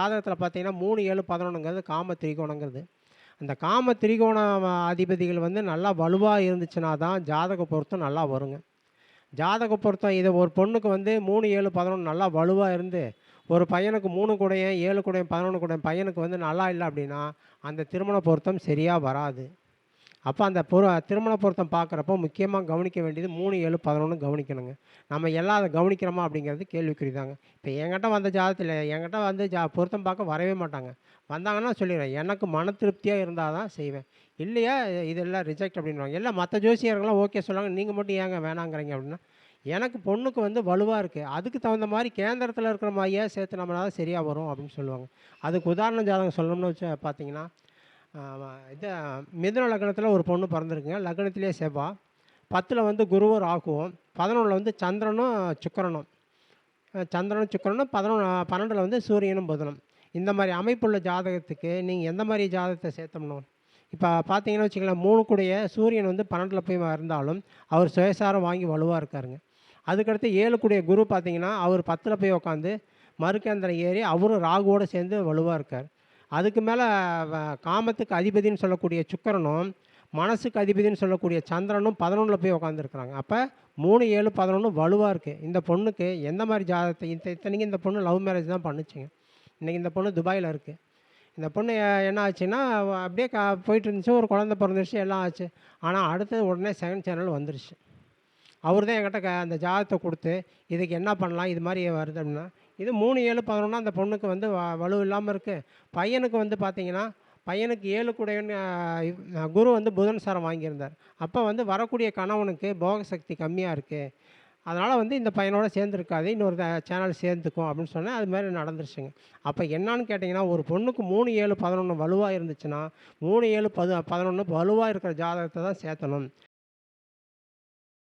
ஜாதகத்தில் பார்த்தீங்கன்னா மூணு ஏழு பதினொன்றுங்கிறது காம திரிகோணங்கிறது. அந்த காம திரிகோண அதிபதிகள் வந்து நல்லா வலுவாக இருந்துச்சுன்னா தான் ஜாதக பொருத்தம் நல்லா வருங்க. ஜாதக பொருத்தம் இது ஒரு பொண்ணுக்கு வந்து மூணு ஏழு பதினொன்று நல்லா வலுவாக இருந்து ஒரு பையனுக்கு மூணு கூடையும் ஏழு கூடையும் பதினொன்று கூடையும் பையனுக்கு வந்து நல்லா இல்லை அப்படின்னா அந்த திருமண பொருத்தம் சரியாக வராது. அப்போ அந்த பொரு திருமண பொருத்தம் பார்க்குறப்போ முக்கியமாக கவனிக்க வேண்டியது மூணு ஏழு பதினொன்று கவனிக்கணுங்க. நம்ம எல்லாம் அதை கவனிக்கிறோமா அப்படிங்கிறது கேள்விக்குறி தாங்க இப்போ என்கிட்ட வந்த ஜாதகத்தில் என்கிட்ட வந்து ஜா பொருத்தம் பார்க்க வரவே மாட்டாங்க. வந்தாங்கன்னா சொல்லிடுறேன் எனக்கு மன திருப்தியாக இருந்தால் தான் செய்வேன். இல்லையா இதெல்லாம் ரிஜெக்ட் அப்படின்வாங்க இல்லை மற்ற ஜோசியர்கள்லாம் ஓகே சொல்லுவாங்க நீங்கள் மட்டும் ஏங்க வேணாங்கிறீங்க அப்படின்னா எனக்கு பொண்ணுக்கு வந்து வலுவாக இருக்குது அதுக்கு தகுந்த மாதிரி கேந்திரத்தில் இருக்கிற மாதிரியே சேர்த்து நம்மளால சரியாக வரும் அப்படின்னு சொல்லுவாங்க. அதுக்கு உதாரண ஜாதகம் சொல்லணும்னு வச்சு பார்த்தீங்கன்னா இது மிதுன லக்னத்தில் ஒரு பொண்ணு பிறந்திருக்குங்க. லக்னத்திலே செவ்வாய் பத்தில் வந்து குருவும் ராகுவும். பதினொன்றில் வந்து சந்திரனும் சுக்கரனும். சந்திரனும் சுக்கிரனும் பதினொன்று பன்னெண்டில் வந்து சூரியனும் புதனும். இந்த மாதிரி அமைப்புள்ள ஜாதகத்துக்கு நீங்கள் எந்த மாதிரி ஜாதகத்தை சேர்த்தோம்னோ இப்போ பார்த்தீங்கன்னா வச்சுக்கலாம் மூணு கூடிய சூரியன் வந்து பன்னெண்டில் போய் இருந்தாலும் அவர் சுயசாரம் வாங்கி வலுவாக இருக்காருங்க. அதுக்கடுத்து ஏழு கூடிய குரு பார்த்தீங்கன்னா அவர் பத்தில் போய் உட்காந்து மறுகேந்திரம் ஏறி அவரும் ராகுவோடு சேர்ந்து வலுவாக இருக்கார். அதுக்கு மேலே காமத்துக்கு அதிபதின்னு சொல்லக்கூடிய சுக்கரனும் மனசுக்கு அதிபதின்னு சொல்லக்கூடிய சந்திரனும் பதினொன்றில் போய் உட்காந்துருக்குறாங்க அப்போ மூணு ஏழு பதினொன்று வலுவாக இருக்குது இந்த பொண்ணுக்கு எந்த மாதிரி ஜாதகத்தை இந்த இத்தனைக்கு இந்த பொண்ணு லவ் மேரேஜ் தான் பண்ணுச்சுங்க. இன்றைக்கி இந்த பொண்ணு துபாயில் இருக்குது இந்த பொண்ணு என்ன ஆச்சுன்னா அப்படியே கா போயிட்டு இருந்துச்சு ஒரு குழந்த பிறந்துருச்சு எல்லாம் ஆச்சு. ஆனால் அடுத்தது உடனே செகண்ட் சேனல் வந்துருச்சு. அவர் தான் என்கிட்ட க அந்த ஜாதகத்தை கொடுத்து இதுக்கு என்ன பண்ணலாம் இது மாதிரி வருது அப்படின்னா இது மூணு ஏழு பதினொன்னா அந்த பொண்ணுக்கு வந்து வ- வலு இல்லாமல் இருக்குது பையனுக்கு வந்து பார்த்தீங்கன்னா பையனுக்கு ஏழு கூடையன்னு குரு வந்து புதன் சாரம் வாங்கியிருந்தார். அப்போ வந்து வரக்கூடிய கணவனுக்கு போக சக்தி கம்மியாக இருக்குது அதனால் வந்து இந்த பையனோட சேர்ந்துருக்காது. இன்னொரு சேனல் சேர்ந்துக்கும் அப்படின்னு சொன்னேன். அது மாதிரி நடந்துருச்சுங்க. அப்போ என்னன்னு கேட்டிங்கன்னா ஒரு பொண்ணுக்கு மூணு ஏழு பதினொன்று வலுவாக இருந்துச்சுன்னா மூணு ஏழு பது பதினொன்று வலுவாக இருக்கிற ஜாதகத்தை தான் சேர்த்தணும்.